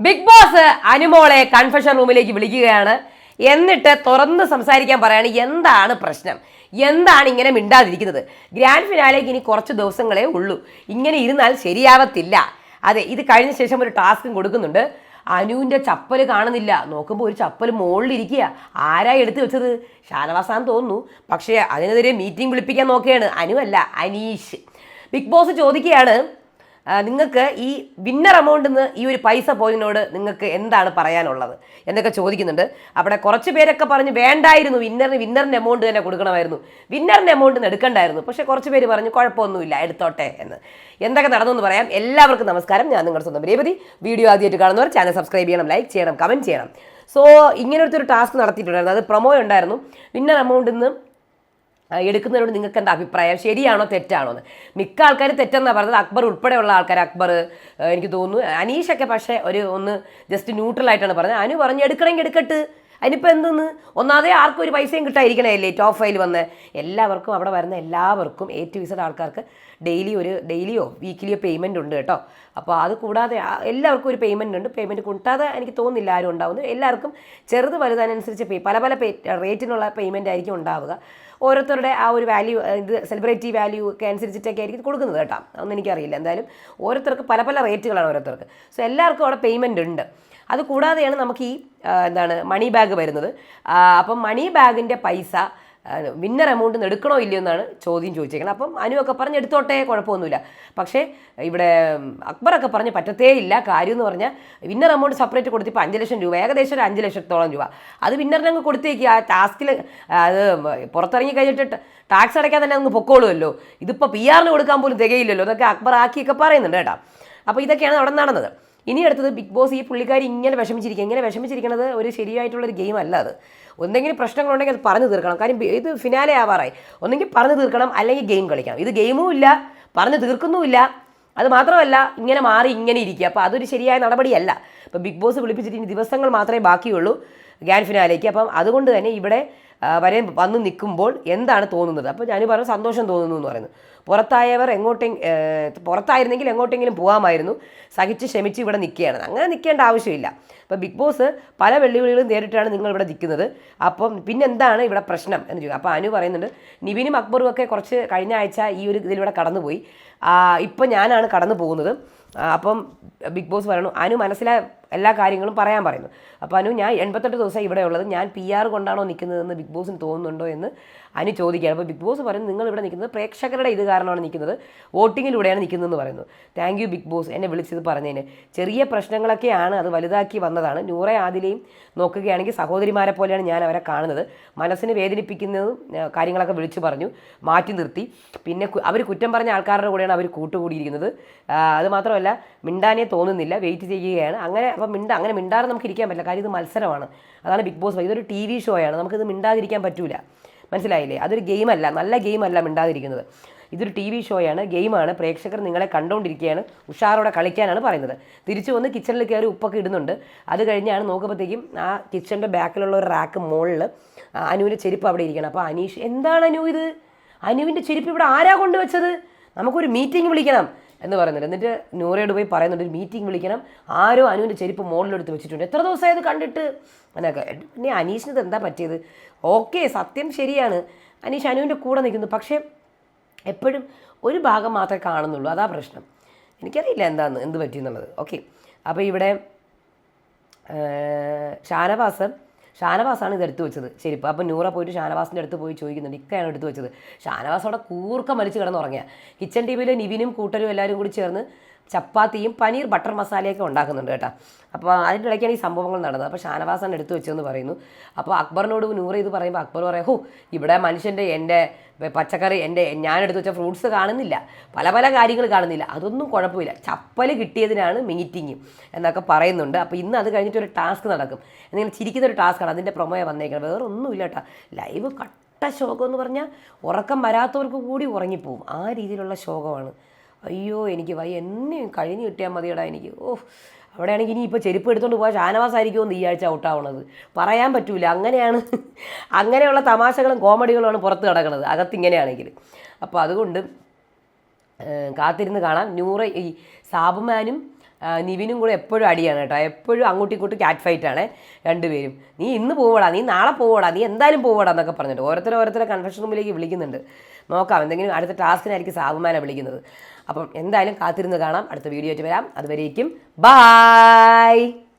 Big boss അനുമോളെ confession റൂമിലേക്ക് വിളിക്കുകയാണ്. എന്നിട്ട് തുറന്ന് സംസാരിക്കാൻ പറയാണ് എന്താണ് പ്രശ്നം? എന്താണ് ഇങ്ങനെ മിണ്ടാതിരിക്കുന്നത്? ഗ്രാൻഡ് ഫിനാലേക്ക് ഇനി കുറച്ച് ദിവസങ്ങളേ ഉള്ളൂ. ഇങ്ങനെ ഇരുന്നാൽ ശരിയാവത്തില്ല. അതെ ഇത് കഴിഞ്ഞ ശേഷം ഒരു ടാസ്കും കൊടുക്കുന്നുണ്ട്. അനുവിന്റെ ചപ്പൽ കാണുന്നില്ല. നോക്കുമ്പോൾ ഒരു ചപ്പൽ മുകളിലിരിക്കുക ആരായി എടുത്തു വെച്ചത്? ഷാനവാസാന്ന് തോന്നുന്നു. പക്ഷേ അതിനെതിരെ മീറ്റിംഗ് വിളിപ്പിക്കാൻ നോക്കുകയാണ്. അനു അല്ല അനീഷ്. ബിഗ് ബോസ് ചോദിക്കുകയാണ് നിങ്ങൾക്ക് ഈ വിന്നർ എമൗണ്ടിൽ നിന്ന് ഈ ഒരു പൈസ പോയതിനോട് നിങ്ങൾക്ക് എന്താണ് പറയാനുള്ളത്? എന്നൊക്കെ ചോദിക്കുന്നുണ്ട്. അവിടെ കുറച്ച് പേരൊക്കെ പറഞ്ഞ് വേണ്ടായിരുന്നു വിന്നറിന് വിന്നറിന്റെ എമൗണ്ട് തന്നെ കൊടുക്കണമായിരുന്നു. വിന്നറിന്റെ എമൗണ്ട് നിന്ന് എടുക്കണ്ടായിരുന്നു. പക്ഷേ കുറച്ച് പേര് പറഞ്ഞു കുഴപ്പമൊന്നുമില്ല എടുത്തോട്ടെ എന്ന്. എന്തൊക്കെ നടന്നു എന്ന് പറയാം. എല്ലാവർക്കും നമസ്കാരം. ഞാൻ നിങ്ങളുടെ സ്വന്തം രേവതി. വീഡിയോ ആദ്യമായിട്ട് കാണുന്നവർ ചാനൽ സബ്സ്ക്രൈബ് ചെയ്യണം ലൈക്ക് ചെയ്യണം കമന്റ് ചെയ്യണം. സോ ഇങ്ങനത്തെ ഒരു ടാസ്ക് നടത്തിയിട്ടുണ്ടായിരുന്നു. അത് പ്രൊമോ ഉണ്ടായിരുന്നു. വിന്നർ എമൗണ്ടിൽ നിന്ന് എടുക്കുന്നതിനോട് നിങ്ങൾക്ക് എന്താ അഭിപ്രായം? ശരിയാണോ തെറ്റാണോ എന്ന്. മിക്ക ആൾക്കാർ തെറ്റെന്നാണ് പറഞ്ഞത്. അക്ബർ ഉൾപ്പെടെയുള്ള ആൾക്കാർ അക്ബർ എനിക്ക് തോന്നുന്നു അനീഷൊക്കെ പക്ഷേ ഒരു ഒന്ന് ജസ്റ്റ് ന്യൂട്രൽ ആയിട്ടാണ് പറഞ്ഞത്. അനു പറഞ്ഞു എടുക്കണമെങ്കിൽ എടുക്കട്ട്. അതിനിപ്പോൾ എന്തെന്ന്? ഒന്നാമതേ ആർക്കും ഒരു പൈസയും കിട്ടാതിരിക്കണമല്ലേ ടോപ്പ് ഫൈൽ വന്ന്. എല്ലാവർക്കും അവിടെ വരുന്ന എല്ലാവർക്കും എ ടു വിസഡ് ആൾക്കാർക്ക് ഡെയിലി ഒരു ഡെയിലിയോ വീക്കിലിയോ പേയ്മെന്റ് ഉണ്ട് കേട്ടോ. അപ്പോൾ അത് കൂടാതെ എല്ലാവർക്കും ഒരു പേയ്മെന്റ് ഉണ്ട്. പേയ്മെന്റ് കൂട്ടാതെ എനിക്ക് തോന്നുന്നില്ല ആരും ഉണ്ടാവുന്നു എല്ലാവർക്കും ചെറുത് വലുതനുസരിച്ച് പേ പല പല പേ റേറ്റിനുള്ള പേയ്മെന്റ് ആയിരിക്കും ഉണ്ടാവുക. ഓരോരുത്തരുടെ ആ ഒരു വാല്യൂ ഇത് സെലിബ്രിറ്റി വാല്യൂ ഒക്കെ അനുസരിച്ചിട്ടൊക്കെ ആയിരിക്കും കൊടുക്കുന്നത് കേട്ടോ. അതൊന്നും എനിക്കറിയില്ല. എന്തായാലും ഓരോരുത്തർക്ക് പല പല റേറ്റുകളാണ് ഓരോരുത്തർക്ക്. സോ എല്ലാവർക്കും അവിടെ പേയ്മെന്റ് ഉണ്ട്. അത് കൂടാതെയാണ് നമുക്ക് ഈ എന്താണ് മണി ബാഗ് വരുന്നത്. അപ്പം മണി ബാഗിന്റെ പൈസ വിന്നർ എമൗണ്ട് എടുക്കണോ ഇല്ലയോ എന്നാണ് ചോദ്യം ചോദിച്ചേക്കുന്നത് അപ്പം അനുവൊക്കെ പറഞ്ഞ് എടുത്തോട്ടെ കുഴപ്പമൊന്നുമില്ല. പക്ഷേ ഇവിടെ അക്ബറൊക്കെ പറഞ്ഞ് പറ്റത്തേ ഇല്ല. കാര്യം എന്ന് പറഞ്ഞാൽ വിന്നർ എമൗണ്ട് സെപ്പറേറ്റ് കൊടുത്തിപ്പോൾ അഞ്ച് ലക്ഷം രൂപ ഏകദേശം ഒരു അഞ്ച് ലക്ഷത്തോളം രൂപ. അത് വിന്നറിനെ അങ്ങ് കൊടുത്തേക്ക്. ആ ടാസ്കിൽ അത് പുറത്തിറങ്ങി കഴിഞ്ഞിട്ട് ടാക്സ് അടയ്ക്കാൻ തന്നെ അങ്ങ് പൊക്കോളുമല്ലോ. ഇതിപ്പോൾ പി ആറിന് കൊടുക്കാൻ പോലും തികയില്ലല്ലോ. അതൊക്കെ അക്ബർ ആക്കിയൊക്കെ പറയുന്നുണ്ട് കേട്ടോ. അപ്പോൾ ഇതൊക്കെയാണ് അവിടെ നടന്നത്. ഇനി അടുത്തത് ബിഗ് ബോസ് ഈ പുള്ളിക്കാരി ഇങ്ങനെ വിഷമിച്ചിരിക്കുക ഇങ്ങനെ വിഷമിച്ചിരിക്കുന്നത് ഒരു ശരിയായിട്ടുള്ളൊരു ഗെയിം അല്ല അത്. എന്തെങ്കിലും പ്രശ്നങ്ങളുണ്ടെങ്കിൽ അത് പറഞ്ഞു തീർക്കണം. കാര്യം ഇത് ഫിനാലെ ആവാറായി. ഒന്നെങ്കിൽ പറഞ്ഞു തീർക്കണം അല്ലെങ്കിൽ ഗെയിം കളിക്കണം. ഇത് ഗെയിമും ഇല്ല പറഞ്ഞു തീർക്കുന്നുമില്ല. അത് മാത്രമല്ല ഇങ്ങനെ മാറി ഇങ്ങനെ ഇരിക്കുക. അപ്പോൾ അതൊരു ശരിയായ നടപടിയല്ല. ഇപ്പോൾ ബിഗ് ബോസ് വിളിപ്പിച്ചിട്ട് ഇനി ദിവസങ്ങൾ മാത്രമേ ബാക്കിയുള്ളൂ ഗ്രാൻഡ് ഫിനാലേക്ക് അപ്പം അതുകൊണ്ട് തന്നെ ഇവിടെ വരെ വന്ന് നിൽക്കുമ്പോൾ എന്താണ് തോന്നുന്നത്? അപ്പോൾ ഞാൻ പറഞ്ഞു സന്തോഷം തോന്നുന്നു എന്ന് പറയുന്നു. പുറത്തായവർ എങ്ങോട്ടെ പുറത്തായിരുന്നെങ്കിൽ എങ്ങോട്ടെങ്കിലും പോകാമായിരുന്നു. സഹിച്ച് ക്ഷമിച്ച് ഇവിടെ നിൽക്കുകയാണ്. അങ്ങനെ നിൽക്കേണ്ട ആവശ്യമില്ല. അപ്പോൾ ബിഗ് ബോസ് പല വെല്ലുവിളികളും നേരിട്ടാണ് നിങ്ങൾ ഇവിടെ നിൽക്കുന്നത്. അപ്പം പിന്നെന്താണ് ഇവിടെ പ്രശ്നം എന്ന് ചോദിക്കും. അപ്പോൾ അനു പറയുന്നുണ്ട് നിവിനും അക്ബറും ഒക്കെ കുറച്ച് കഴിഞ്ഞ ആഴ്ച ഈ ഒരു ഇതിലൂടെ കടന്നുപോയി. ഇപ്പം ഞാനാണ് കടന്നു പോകുന്നത് അപ്പം ബിഗ് ബോസ് പറയണു അനു മനസ്സിലായ എല്ലാ കാര്യങ്ങളും പറയാൻ പറയുന്നു. അപ്പോൾ അനു ഞാൻ എൺപത്തെട്ട് ദിവസം ഇവിടെ ഉള്ളത്. ഞാൻ പി ആർ കൊണ്ടാണോ നിൽക്കുന്നതെന്ന് ബിഗ് ബോസിന് തോന്നുന്നുണ്ടോ എന്ന് അനു ചോദിക്കുകയാണ്. അപ്പോൾ ബിഗ് ബോസ് പറയുന്നു നിങ്ങൾ ഇവിടെ നിൽക്കുന്നത് പ്രേക്ഷകരുടെ ഇത് കാരണമാണ് നിൽക്കുന്നത്. വോട്ടിങ്ങിലൂടെയാണ് നിൽക്കുന്നതെന്ന് പറയുന്നു. താങ്ക് യു ബിഗ് ബോസ് എന്നെ വിളിച്ചത് പറഞ്ഞതിന് ചെറിയ പ്രശ്നങ്ങളൊക്കെയാണ് അത് വലുതാക്കി വന്നതാണ്. നൂറെ ആദിലെയും നോക്കുകയാണെങ്കിൽ സഹോദരിമാരെ പോലെയാണ് ഞാൻ അവരെ കാണുന്നത്. മനസ്സിന് വേദനിപ്പിക്കുന്നതും കാര്യങ്ങളൊക്കെ വിളിച്ചു പറഞ്ഞു മാറ്റി നിർത്തി. പിന്നെ അവർ കുറ്റം പറഞ്ഞ ആൾക്കാരുടെ കൂടെയാണ് അവർ കൂട്ടുകൂടിയിരിക്കുന്നത്. അതുമാത്രമല്ല അത് മാത്രമല്ല മിണ്ടാനേ തോന്നുന്നില്ല. വെയിറ്റ് ചെയ്യുകയാണ്. അങ്ങനെ അപ്പം മിണ്ട അങ്ങനെ മിണ്ടാതെ നമുക്ക് ഇരിക്കാൻ പറ്റില്ല. കാര്യം ഇത് മത്സരമാണ്. അതാണ് ബിഗ് ബോസ് ഇതൊരു ടി വി ഷോ ആണ്. നമുക്കിത് മിണ്ടാതിരിക്കാൻ പറ്റൂല. മനസ്സിലായില്ലേ? അതൊരു ഗെയിമല്ല നല്ല ഗെയിമല്ല മിണ്ടാതിരിക്കുന്നത്. ഇതൊരു ടി വി ഷോയാണ് ഗെയിമാണ് പ്രേക്ഷകർ നിങ്ങളെ കണ്ടുകൊണ്ടിരിക്കുകയാണ് ഉഷാറോടെ കളിക്കാനാണ് പറയുന്നത്. തിരിച്ചു വന്ന് കിച്ചണിൽ കയറി ഉപ്പൊക്കെ ഇടുന്നുണ്ട്. അത് കഴിഞ്ഞാണ് നോക്കുമ്പോഴത്തേക്കും ആ കിച്ചണിന്റെ ബാക്കിലുള്ള ഒരു റാക്ക് മുകളിൽ അനുവിന്റെ ചെരുപ്പ് അവിടെ ഇരിക്കണം. അപ്പോൾ അനീഷ് എന്താണ് അനു ഇത്? അനുവിന്റെ ചെരുപ്പ് ഇവിടെ ആരാ കൊണ്ടുവച്ചത്? നമുക്കൊരു മീറ്റിംഗ് വിളിക്കണം. എന്ന് പറയുന്നുണ്ട്. എന്നിട്ട് നൂറയോട് പോയി പറയുന്നുണ്ട് ഒരു മീറ്റിംഗ് വിളിക്കണം. ആരോ അനുവിന്റെ ചെരുപ്പ് മോളിലെടുത്ത് വെച്ചിട്ടുണ്ട്. എത്ര ദിവസമായി അത് കണ്ടിട്ട്? അങ്ങനെയൊക്കെ പിന്നെ അനീഷിന് ഇത് എന്താ പറ്റിയത്? ഓക്കെ സത്യം ശരിയാണ്. അനീഷ് അനുവിന്റെ കൂടെ നിൽക്കുന്നു. പക്ഷേ എപ്പോഴും ഒരു ഭാഗം മാത്രമേ കാണുന്നുള്ളൂ. അതാ പ്രശ്നം. എനിക്കറിയില്ല എന്താണെന്ന് എന്ത് പറ്റിയെന്നുള്ളത്. ഓക്കെ. അപ്പോൾ ഇവിടെ ഷാനവാസ് ഷാനവാസാണ് ഇത് എടുത്തു വെച്ചത്. ശരി അപ്പോൾ നൂറ പോയിട്ട് ഷാനവാസിന്റെ അടുത്ത് പോയി ചോദിക്കുന്നുണ്ട് ഇക്കയാണ് എടുത്തു വെച്ചത്. ഷാനവാസ് അവിടെ കൂർക്ക മലിച്ച് കിടന്നുറങ്ങിയ. കിച്ചൺ വിയിൽ നിവിനും കൂട്ടരും എല്ലാവരും കൂടി ചേർന്ന് ചപ്പാത്തിയും പനീർ ബട്ടർ മസാലയൊക്കെ ഉണ്ടാക്കുന്നുണ്ട് കേട്ടോ. അപ്പോൾ അതിന്റെ ഇടയ്ക്കാണ് ഈ സംഭവങ്ങൾ നടന്നത്. അപ്പോൾ ഷാനവാസാണ് എടുത്തു വെച്ചെന്ന് പറയുന്നു. അപ്പോൾ അക്ബറിനോട് നൂറ് ഇത് പറയുമ്പോൾ അക്ബർ പറയാം ഹോ ഇവിടെ മനുഷ്യന്റെ എന്റെ പച്ചക്കറി എന്റെ ഞാൻ എടുത്തു വെച്ച ഫ്രൂട്ട്സ് കാണുന്നില്ല. പല പല കാര്യങ്ങൾ കാണുന്നില്ല. അതൊന്നും കുഴപ്പമില്ല. ചപ്പൽ കിട്ടിയതിനാണ് മീറ്റിംഗ് എന്നൊക്കെ പറയുന്നുണ്ട്. അപ്പോൾ ഇന്ന് അത് കഴിഞ്ഞിട്ട് ഒരു ടാസ്ക് നടക്കും. എന്നിങ്ങനെ ചിരിക്കുന്ന ഒരു ടാസ്ക്കാണ് അതിന്റെ പ്രൊമോയെ വന്നേക്കുന്നത് വേറെ ഒന്നുമില്ല കേട്ടോ. ലൈവ് കട്ട ശോകം എന്ന് പറഞ്ഞാൽ ഉറക്കം വരാത്തവർക്ക് കൂടി ഉറങ്ങിപ്പോവും. ആ രീതിയിലുള്ള ശോകമാണ് അയ്യോ എനിക്ക് വൈ എന്നെ കഴിഞ്ഞ് കിട്ടിയാൽ മതിയടാ എനിക്ക്. ഓഹ് അവിടെയാണെങ്കിൽ ഇനി ഇപ്പോൾ ചെരുപ്പ് എടുത്തുകൊണ്ട് പോയാൽ ഷാനവാസായിരിക്കുമെന്ന് ഈ ആഴ്ച ഔട്ടാവണത് പറയാൻ പറ്റൂല. അങ്ങനെയാണ്. അങ്ങനെയുള്ള തമാശകളും കോമഡികളുമാണ് പുറത്ത് കിടക്കുന്നത് അകത്തിങ്ങനെയാണെങ്കിൽ. അപ്പോൾ അതുകൊണ്ട് കാത്തിരുന്ന് കാണാം. ന്യൂറ ഈ സാബുമാനും നിവിനും കൂടെ എപ്പോഴും അടിയാണ് കേട്ടോ. എപ്പോഴും അങ്ങോട്ടും ഇങ്ങോട്ടും കാറ്റ് ഫൈറ്റ് ആണ് രണ്ടുപേരും. നീ ഇന്ന് പോവടാ. നീ നാളെ പോവടാ. നീ എന്തായാലും പോവടാ എന്നൊക്കെ പറഞ്ഞിട്ട് ഓരോരുത്തരെ ഓരോരുത്തരെ കൺഫെഷൻ റൂമിലേക്ക് വിളിക്കുന്നുണ്ട്. നോക്കാം. എന്തെങ്കിലും അടുത്ത ടാസ്കിനായിരിക്കും സാബുമാനെ വിളിക്കുന്നത്. അപ്പം എന്തായാലും കാത്തിരുന്ന് കാണാം. അടുത്ത വീഡിയോ ആയിട്ട് വരാം. അതുവരേക്കും ബായ്